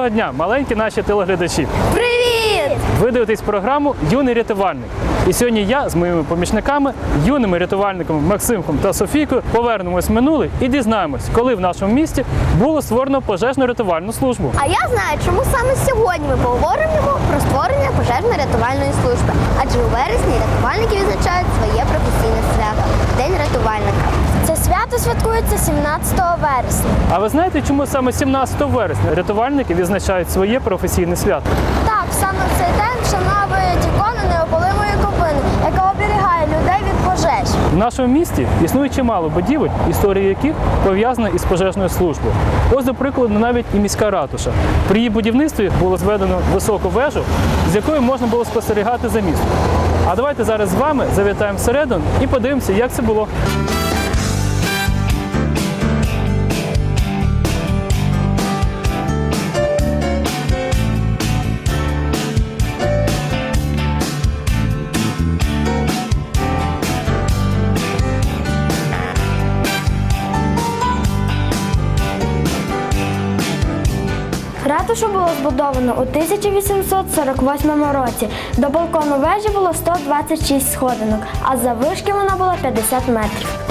Доброго дня, маленькі наші телеглядачі. Привіт! Ви дивитесь програму Юний рятувальник. І сьогодні я з моїми помічниками, юними рятувальниками Максимком та Софійкою, повернемось в минуле і дізнаємось, коли в нашому місті було створено пожежну рятувальну службу. А я знаю, чому саме сьогодні ми поговоримо про створення пожежно-рятувальної служби. Адже у вересні рятувальники відзначають своє професійне свято День рятувальника. Свято святкується 17 вересня. А ви знаєте, чому саме 17 вересня рятувальники відзначають своє професійне свято? Так, саме в цей день вшановують ікону неопалимої ковини, яка оберігає людей від пожеж. В нашому місті існує чимало будівель, історія яких пов'язана із пожежною службою. Ось, до прикладу, навіть і міська ратуша. При її будівництві було зведено високу вежу, з якої можна було спостерігати за містом. А давайте зараз з вами завітаємо всередину і подивимося, як це було. Ратушу було збудовано у 1848 році. До балкону вежі було 126 сходинок, а завишки вона була 50 метрів.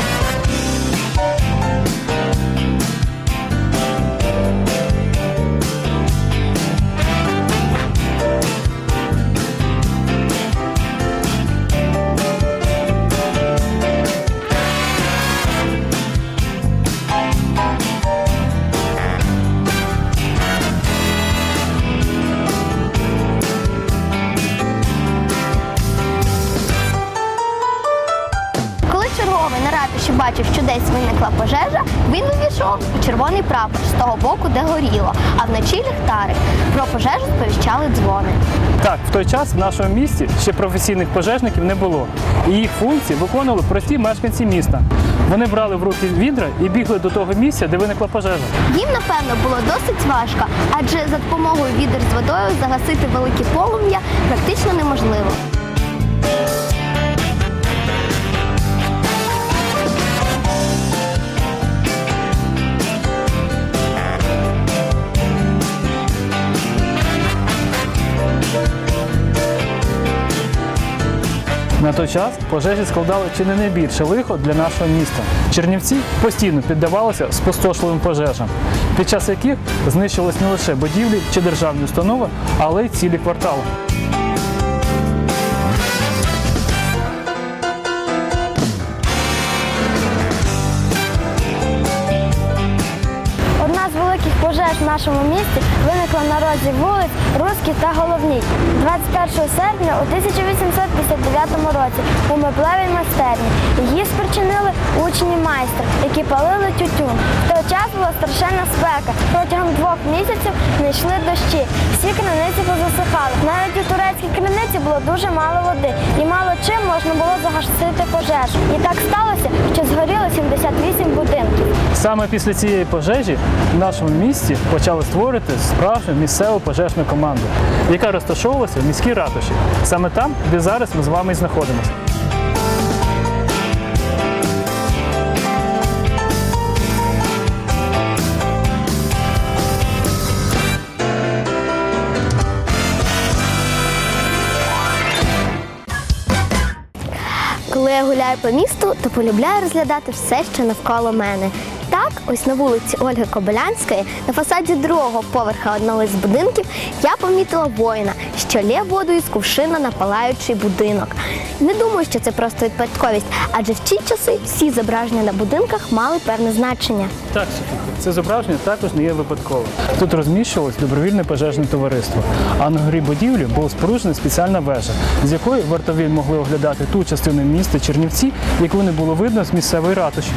Десь виникла пожежа, він увійшов у червоний прапор з того боку, де горіло, а вночі ліхтарик. Про пожежу сповіщали дзвони. Так, в той час в нашому місті ще професійних пожежників не було. І їх функції виконували прості мешканці міста. Вони брали в руки відра і бігли до того місця, де виникла пожежа. Їм, напевно, було досить важко, адже за допомогою відер з водою загасити велике полум'я практично неможливо. На той час пожежі складали чи не найбільше лихо для нашого міста. Чернівці постійно піддавалися спустошливим пожежам, під час яких знищились не лише будівлі чи державні установи, але й цілі квартали. В нашому місті виникла на розі вулиць Руській та Головній 21 серпня у 1859 році у меблевій майстерні. Її спричинили учні майстра, які палили тютюн. В той час була страшенна спека. Протягом двох місяців не йшли дощі. Всі криниці позасихали. Навіть у турецькій криниці було дуже мало води і мало чим можна було загасити пожежу. І так сталося, що згоріли 78 будинків. Саме після цієї пожежі в нашому місті почали створити справжню місцеву пожежну команду, яка розташовувалася в міській ратуші. Саме там, де зараз ми з вами і знаходимося. Коли я гуляю по місту, то полюбляю розглядати все, що навколо мене. Так, ось на вулиці Ольги Кобилянської, на фасаді другого поверха одного з будинків, я помітила воїна, що лє воду із кувшина на палаючий будинок. Не думаю, що це просто випадковість, адже в ті часи всі зображення на будинках мали певне значення. Так, це зображення також не є випадковим. Тут розміщувалось добровільне пожежне товариство, а на горі будівлі була споруджена спеціальна вежа, з якої вартові могли оглядати ту частину міста Чернівці, яку не було видно з місцевої ратуші.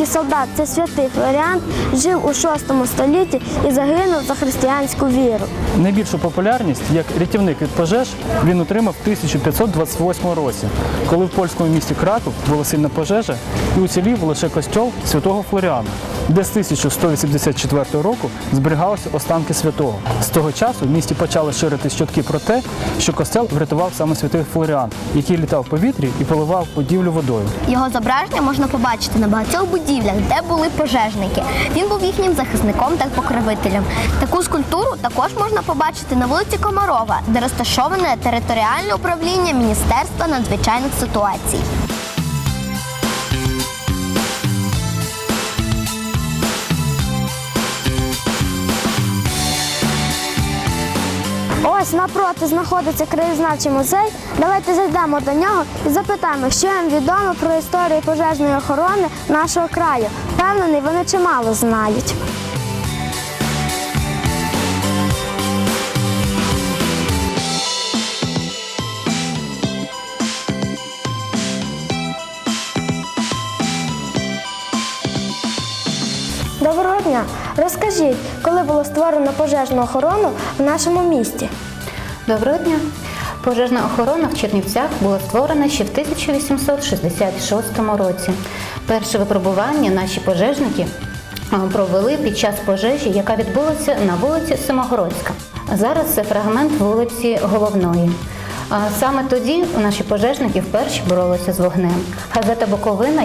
А римський солдат це святий Флоріан, жив у VI столітті і загинув за християнську віру. Найбільшу популярність як рятівник від пожеж він отримав в 1528 році, коли в польському місті Краков була сильна пожежа і уцілів лише костьол святого Флоріана. Де з 1184 року зберігалися останки святого. З того часу в місті почали ширити чутки про те, що костел врятував саме святий Флоріан, який літав в повітрі і поливав будівлю водою. Його зображення можна побачити на багатьох будівлях, де були пожежники. Він був їхнім захисником та покровителем. Таку скульптуру також можна побачити на вулиці Комарова, де розташоване територіальне управління Міністерства надзвичайних ситуацій. Ось напроти знаходиться краєзнавчий музей. Давайте зайдемо до нього і запитаємо, що їм відомо про історію пожежної охорони нашого краю. Впевнений, вони чимало знають. Доброго дня. Розкажіть, коли було створено пожежну охорону в нашому місті? Доброго дня. Пожежна охорона в Чернівцях була створена ще в 1866 році. Перше випробування наші пожежники провели під час пожежі, яка відбулася на вулиці Семогородська. Зараз це фрагмент вулиці Головної. Саме тоді наші пожежники вперше боролися з вогнем. Газета Буковина,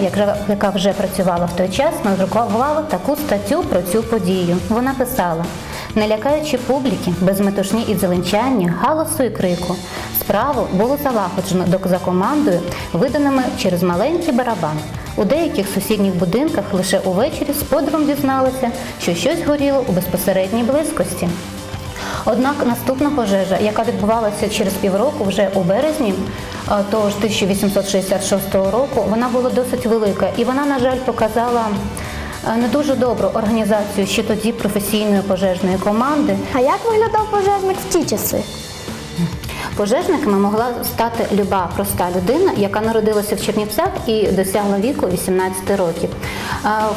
яка- вже працювала в той час, надрукувала таку статтю про цю подію. Вона писала: не лякаючи публіки, без метушні і зеленчання, галасу і крику, справу було залагоджено за командою, виданими через маленький барабан. У деяких сусідніх будинках лише увечері з подивом дізналися, що щось горіло у безпосередній близькості. Однак наступна пожежа, яка відбувалася через півроку, вже у березні того ж 1866 року, вона була досить велика, і вона, на жаль, показала не дуже добру організацію ще тоді професійної пожежної команди. А як виглядав пожежник в ті часи? Пожежниками могла стати люба проста людина, яка народилася в Чернівцях і досягла віку 18 років.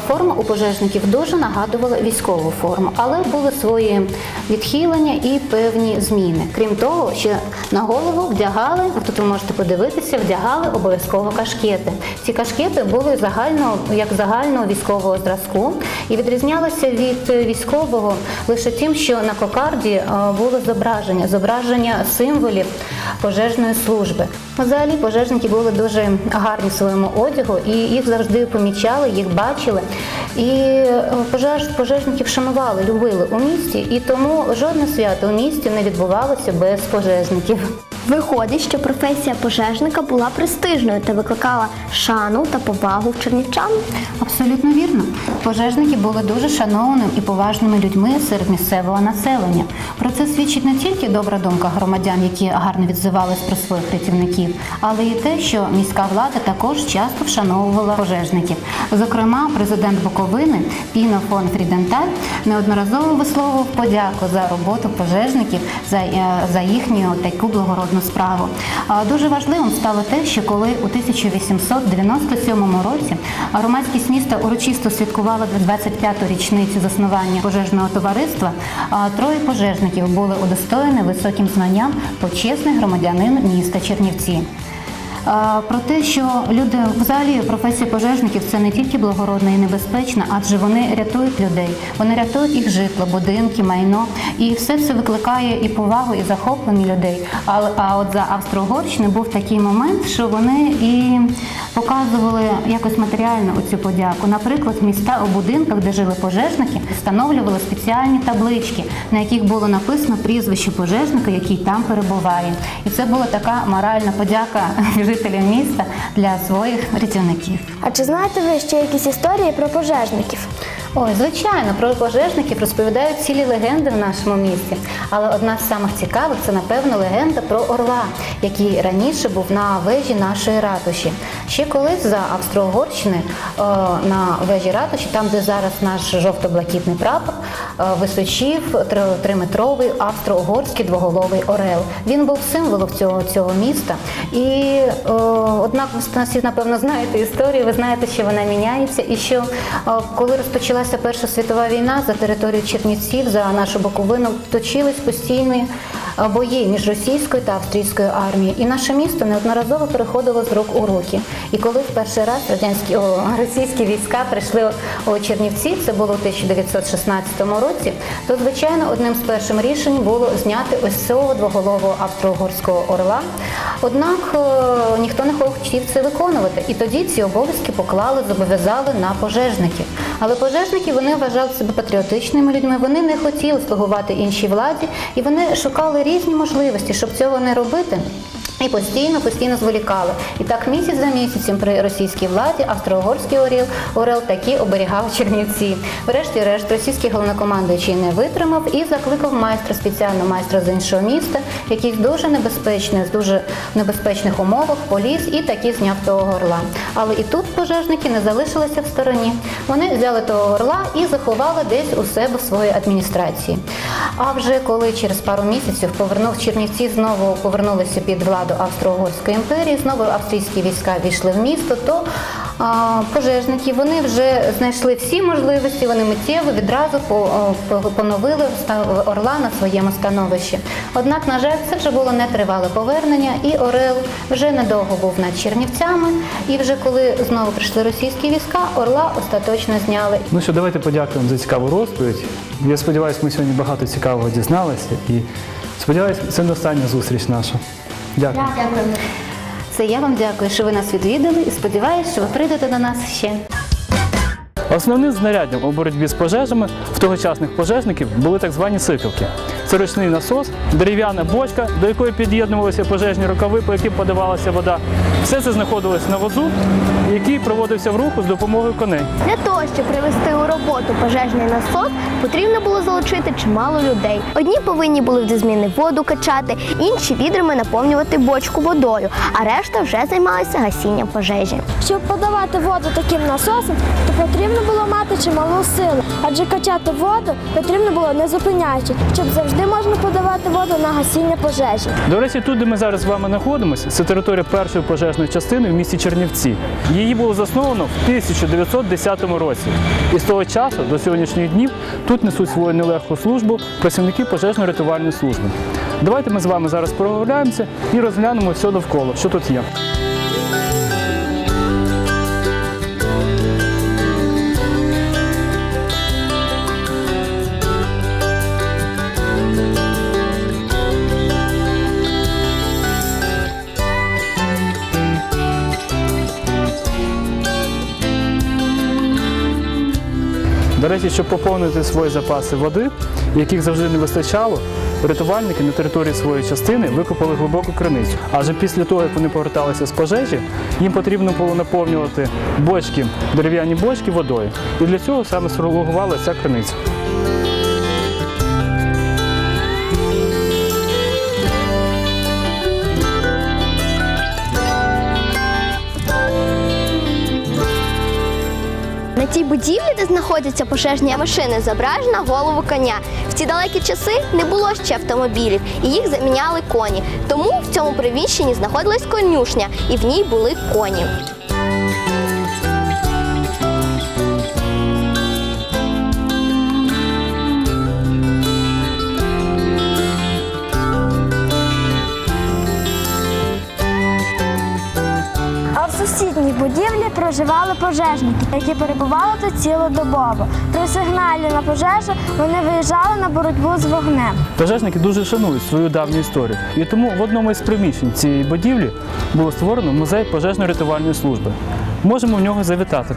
Форма у пожежників дуже нагадувала військову форму, але були свої відхилення і певні зміни. Крім того, що на голову вдягали, тут ви можете подивитися, вдягали обов'язково кашкети. Ці кашкети були загального як загального військового зразку і відрізнялися від військового лише тим, що на кокарді е, було зображення, зображення символів пожежної служби. Взагалі пожежники були дуже гарні в своєму одягу, і їх завжди помічали, їх бачили. І е, пожеж, пожежників шанували, любили у місті, і тому жодне свято у місті не відбувалося без пожежників. Виходить, що професія пожежника була престижною та викликала шану та повагу в чернівчан. Абсолютно вірно. Пожежники були дуже шанованими і поважними людьми серед місцевого населення. Про це свідчить не тільки добра думка громадян, які гарно відзивались про своїх рятівників, але й те, що міська влада також часто вшановувала пожежників. Зокрема, президент Буковини Піно фон Фріденталь неодноразово висловив подяку за роботу пожежників за, е, за їхню таку благородну справу. Дуже важливим стало те, що коли у 1897 році громадськість міста урочисто святкувала 25-ту річницю заснування пожежного товариства, троє пожежників були удостоєні високим знанням почесний громадянин міста Чернівці. Про те, що люди взагалі професія пожежників це не тільки благородна і небезпечна, адже вони рятують людей, вони рятують їх житло, будинки, майно, і все це викликає і повагу, і захоплення людей. А, а от за Австро-Угорщини був такий момент, що вони і показували якось матеріально оцю подяку. Наприклад, міста у будинках, де жили пожежники, встановлювали спеціальні таблички, на яких було написано прізвище пожежника, який там перебуває. І це була така моральна подяка жителів міста для своїх рятівників. А чи знаєте ви ще якісь історії про пожежників? Ой, звичайно, про пожежників розповідають цілі легенди в нашому місті. Але одна з самих цікавих це, напевно, легенда про орла, який раніше був на вежі нашої ратуші. Ще колись за Австро-Угорщини е, на вежі ратуші, там, де зараз наш жовто-блакитний прапор, е, височів триметровий австро-угорський двоголовий орел. Він був символом цього, цього міста. І е, однак ви всі, напевно, знаєте історію, ви знаєте, що вона міняється, і що коли розпочалася Перша світова війна за територію Чернівців, за нашу Буковину, точились постійні бої між російською та австрійською армією, і наше місто неодноразово переходило з рук у руки. І коли в перший раз радянські о, російські війська прийшли у Чернівці, це було у 1916 році, то звичайно одним з перших рішень було зняти ось цього двоголового австро-угорського орла. Однак е, ніхто не хотів це виконувати, і тоді ці обов'язки поклали, зобов'язали на пожежників. Але пожежники вони вважали себе патріотичними людьми. Вони не хотіли слугувати іншій владі, і вони шукали різні можливості, щоб цього не робити. І постійно, постійно зволікали. І так місяць за місяцем при російській владі австро-угорський орел, орел таки оберігав Чернівці. Врешті-решт російський головнокомандуючий не витримав і закликав майстра, спеціально майстра з іншого міста, який дуже небезпечний, з дуже небезпечних умовах поліз і таки зняв того орла. Але і тут пожежники не залишилися в стороні. Вони взяли того орла і заховали десь у себе в своїй адміністрації. А вже коли через пару місяців повернув Чернівці, знову повернулися під владу Австро-Угорської імперії, знову австрійські війська війшли в місто, то а, пожежники вони вже знайшли всі можливості, вони миттєво відразу поновили орла на своєму становищі. Однак, на жаль, це вже було нетривале повернення, і Орел вже недовго був над Чернівцями. І вже коли знову прийшли російські війська, орла остаточно зняли. Ну що, давайте подякуємо за цікаву розповідь. Я сподіваюся, ми сьогодні багато цікавого дізналися і сподіваюся, це не остання зустріч наша. Дякую. Це я вам дякую, що ви нас відвідали, і сподіваюся, що ви прийдете до нас ще. Основним знаряддям у боротьбі з пожежами в тогочасних пожежників були так звані сикавки. Це ручний насос, дерев'яна бочка, до якої під'єднувалися пожежні рукави, по яким подавалася вода. Все це знаходилось на возу, який проводився в руху з допомогою коней. Для того, щоб привести у роботу пожежний насос, потрібно було залучити чимало людей. Одні повинні були в зміни воду качати, інші відрами наповнювати бочку водою, а решта вже займалися гасінням пожежі. Щоб подавати воду таким насосом, то потрібно було мати чималу силу, адже качати воду потрібно було не зупиняючи, щоб завжди можна подавати воду на гасіння пожежі. До речі, тут, де ми зараз з вами знаходимося, це територія першої пожежної частини в місті Чернівці. Її було засновано в 1910 році. І з того часу до сьогоднішніх днів тут несуть свою нелегку службу працівники пожежно-рятувальної служби. Давайте ми з вами зараз прогуляємося і розглянемо все довкола, що тут є. До речі, щоб поповнити свої запаси води, яких завжди не вистачало, рятувальники на території своєї частини викопали глибоку криницю. Адже після того, як вони поверталися з пожежі, їм потрібно було наповнювати бочки, дерев'яні бочки водою. І для цього саме слугувала ця криниця. Тій будівлі, де знаходяться пожежні машини, зображена голову коня. В ті далекі часи не було ще автомобілів, і їх заміняли коні. Тому в цьому приміщенні знаходилась конюшня, і в ній були коні. Сусідній будівлі проживали пожежники, які перебували тут цілодобово. При сигналі на пожежу вони виїжджали на боротьбу з вогнем. Пожежники дуже шанують свою давню історію. І тому в одному із приміщень цієї будівлі було створено музей пожежно-рятувальної служби. Можемо в нього завітати.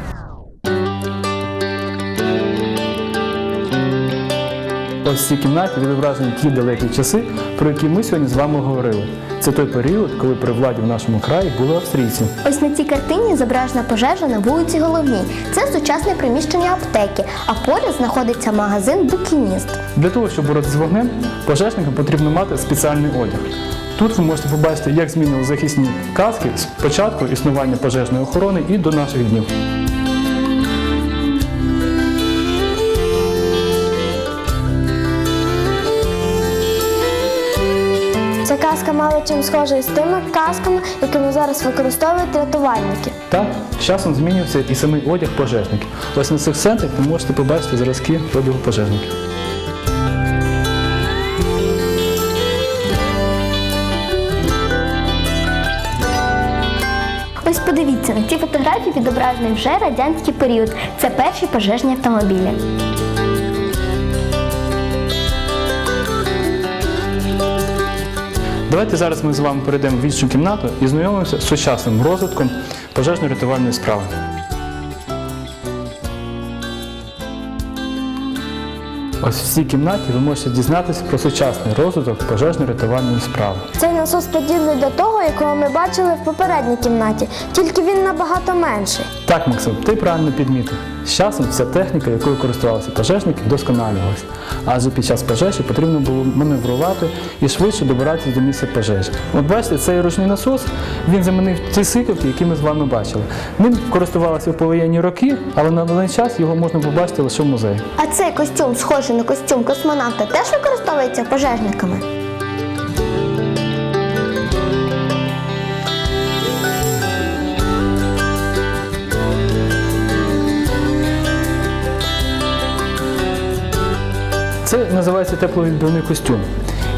Ось в цій кімнаті відображені ті далекі часи, про які ми сьогодні з вами говорили. Це той період, коли при владі в нашому краї були австрійці. Ось на цій картині зображена пожежа на вулиці Головній. Це сучасне приміщення аптеки, а поряд знаходиться магазин Букініст. Для того, щоб боротися з вогнем, пожежникам потрібно мати спеціальний одяг. Тут ви можете побачити, як змінили захисні каски з початку існування пожежної охорони і до наших днів. Ця казка мало чим схожа із тими казками, якими зараз використовують рятувальники. Так, з часом змінюється і самий одяг пожежників. Ось на цих центрах ви можете побачити зразки одягу пожежників. Ось подивіться, на ці фотографії відображений вже радянський період. Це перші пожежні автомобілі. Давайте зараз ми з вами перейдемо в іншу кімнату і знайомимося з сучасним розвитком пожежно-рятувальної справи. Ось в цій кімнаті ви можете дізнатися про сучасний розвиток пожежно-рятувальної справи. Цей насос подібний до того, якого ми бачили в попередній кімнаті, тільки він набагато менший. Так, Максим, ти правильно підмітив. З часом вся техніка, якою користувалися пожежники, вдосконалювалася. Адже під час пожежі потрібно було маневрувати і швидше добиратися до місця пожежі. От бачите, цей ручний насос він замінив ті сикавки, які ми з вами бачили. Ним користувалися в повоєнні роки, але на даний час його можна побачити лише в музеї. А цей костюм, схожий на костюм космонавта, теж використовується пожежниками. Це називається тепловідбивний костюм.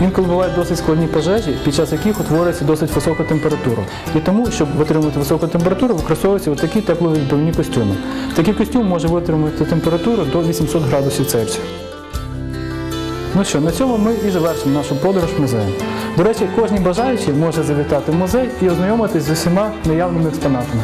Інколи бувають досить складні пожежі, під час яких утворюється досить висока температура. І тому, щоб витримувати високу температуру, використовуються отакі тепловідбивні костюми. Такий костюм може витримати температуру до 800 градусів Цельсія. Ну що, на цьому ми і завершимо нашу подорож музеєм. До речі, кожен бажаючий може завітати в музей і ознайомитись з усіма наявними експонатами.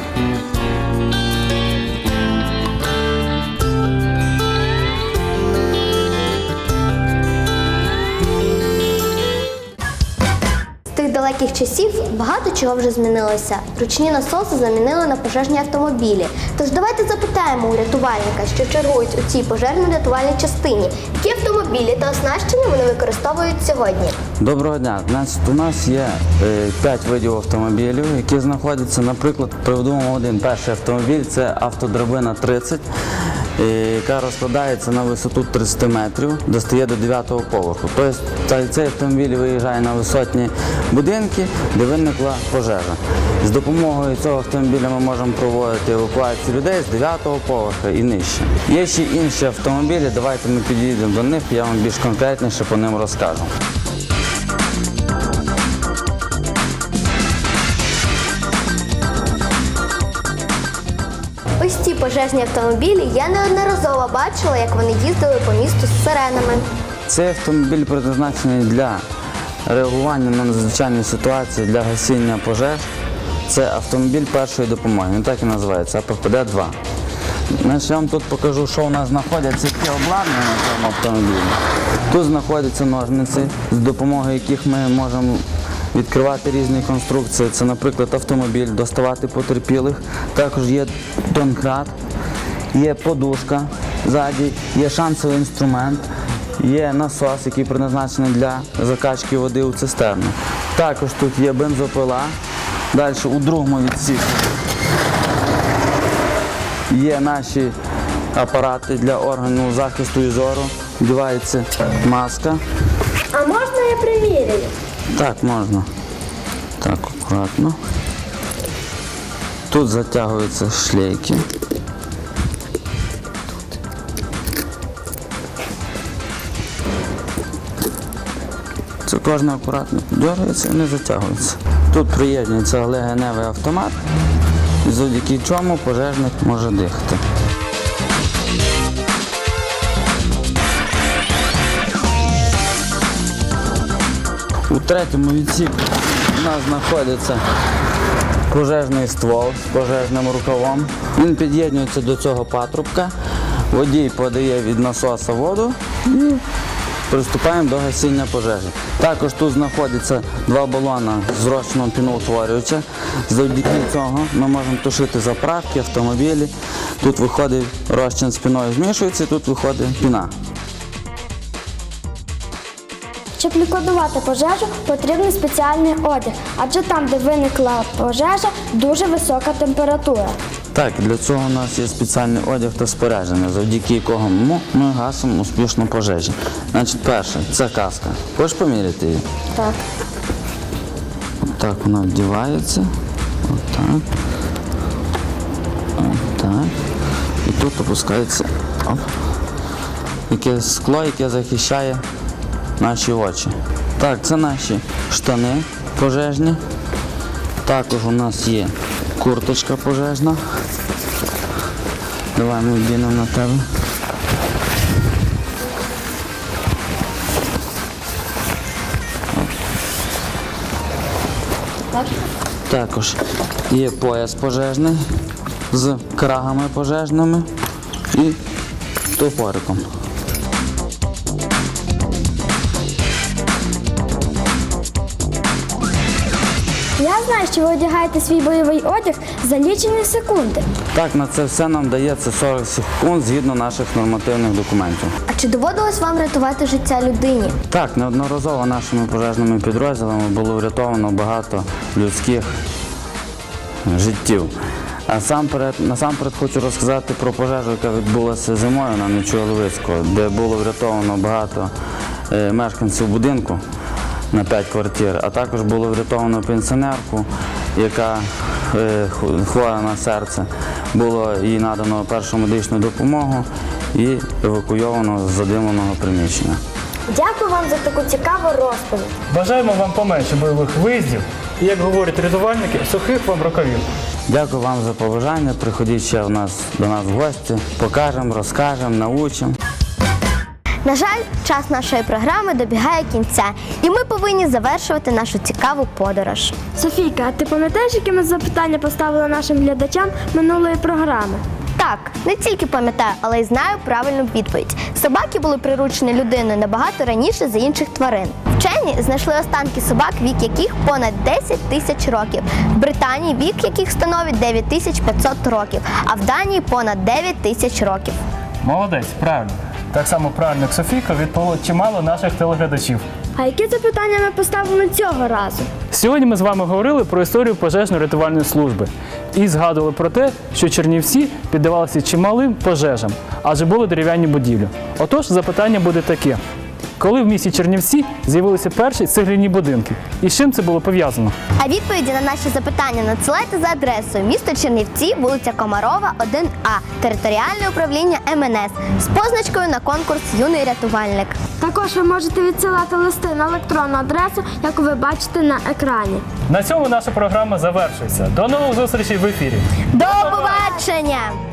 Далеких часів багато чого вже змінилося. Ручні насоси замінили на пожежні автомобілі. Тож давайте запитаємо у рятувальника, що чергують у цій пожежно-рятувальній частині, які автомобілі та оснащення вони використовують сьогодні. Доброго дня. Значить, у нас є е, п'ять видів автомобілів, які знаходяться, наприклад, приведемо один перший автомобіль це автодрабина 30, е, яка розкладається на висоту 30 метрів, достає до 9-го поверху. Тобто цей автомобіль виїжджає на висотні будинки, де виникла пожежа. З допомогою цього автомобіля ми можемо проводити евакуацію людей з 9-го поверху і нижче. Є ще інші автомобілі, давайте ми підійдемо до них, я вам більш конкретніше по ним розкажу. Пожежні автомобілі я неодноразово бачила, як вони їздили по місту з сиренами. Цей автомобіль предназначений для реагування на надзвичайні ситуації для гасіння пожеж. Це автомобіль першої допомоги. Він так і називається АППД-2. Значить, я вам тут покажу, що у нас знаходяться які обладнання на цьому автомобілі. Тут знаходяться ножниці, з допомогою яких ми можемо відкривати різні конструкції. Це, наприклад, автомобіль, доставати потерпілих. Також є донкрат, є подушка ззаді, є шансовий інструмент, є насос, який призначений для закачки води у цистерну. Також тут є бензопила. Далі у другому відсіку є наші апарати для органів захисту і зору. Вдівається маска. А можна я приміряю? Так, можна. Так, акуратно. Тут затягуються шлейки. Це кожна акуратно дергається і не затягується. Тут приєднується легеневий автомат, завдяки чому пожежник може дихати. У третьому відсіку у нас знаходиться пожежний ствол з пожежним рукавом. Він під'єднується до цього патрубка, водій подає від насоса воду і приступаємо до гасіння пожежі. Також тут знаходяться два балона з розчином піноутворювача. Завдяки цього ми можемо тушити заправки, автомобілі. Тут виходить розчин з піною змішується, тут виходить піна. Щоб ліквідувати пожежу, потрібен спеціальний одяг, адже там, де виникла пожежа, дуже висока температура. Так, для цього у нас є спеціальний одяг та спорядження, завдяки якому ми- ми гасимо успішно пожежі. Значить, перше, це каска. Хочеш поміряти її? Так. Так вона вдівається. Отак. Отак. І тут опускається оп, яке скло, яке захищає наші очі. Так, це наші штани пожежні. Також у нас є курточка пожежна. Давай ми йдемо на тебе. Також є пояс пожежний з крагами пожежними і топориком. Знаю, що ви одягаєте свій бойовий одяг за лічені секунди. Так, на це все нам дається 40 секунд згідно наших нормативних документів. А чи доводилось вам рятувати життя людині? Так, неодноразово нашими пожежними підрозділами було врятовано багато людських життів. А сам перед, насамперед хочу розказати про пожежу, яка відбулася зимою на Нечуяловицького, де було врятовано багато е, мешканців будинку на 5 квартир, а також було врятовано пенсіонерку, яка е, хвора на серце. Було їй надано першу медичну допомогу і евакуйовано з задимленого приміщення. Дякую вам за таку цікаву розповідь. Бажаємо вам поменше бойових виїздів і, як говорять рятувальники, сухих вам рукавів. Дякую вам за побажання. Приходіть ще в нас, до нас в гості. Покажемо, розкажемо, научимо. На жаль, час нашої програми добігає кінця, і ми повинні завершувати нашу цікаву подорож. Софійка, а ти пам'ятаєш, які ми запитання поставили нашим глядачам минулої програми? Так, не тільки пам'ятаю, але й знаю правильну відповідь. Собаки були приручені людиною набагато раніше за інших тварин. Вчені знайшли останки собак, вік яких понад 10 тисяч років. В Британії вік яких становить 9500 років, а в Данії понад 9 тисяч років. Молодець, правильно. Так само правильно, Ксофійко Софійка, відповіло чимало наших телеглядачів. А які запитання ми поставимо цього разу? Сьогодні ми з вами говорили про історію пожежно-рятувальної служби і згадували про те, що Чернівці піддавалися чималим пожежам, адже були дерев'яні будівлі. Отож, запитання буде таке: коли в місті Чернівці з'явилися перші цегляні будинки? І з чим це було пов'язано? А відповіді на наші запитання надсилайте за адресою місто Чернівці, вулиця Комарова, 1А, територіальне управління МНС з позначкою на конкурс Юний рятувальник. Також ви можете відсилати листи на електронну адресу, яку ви бачите на екрані. На цьому наша програма завершується. До нових зустрічей в ефірі. До побачення!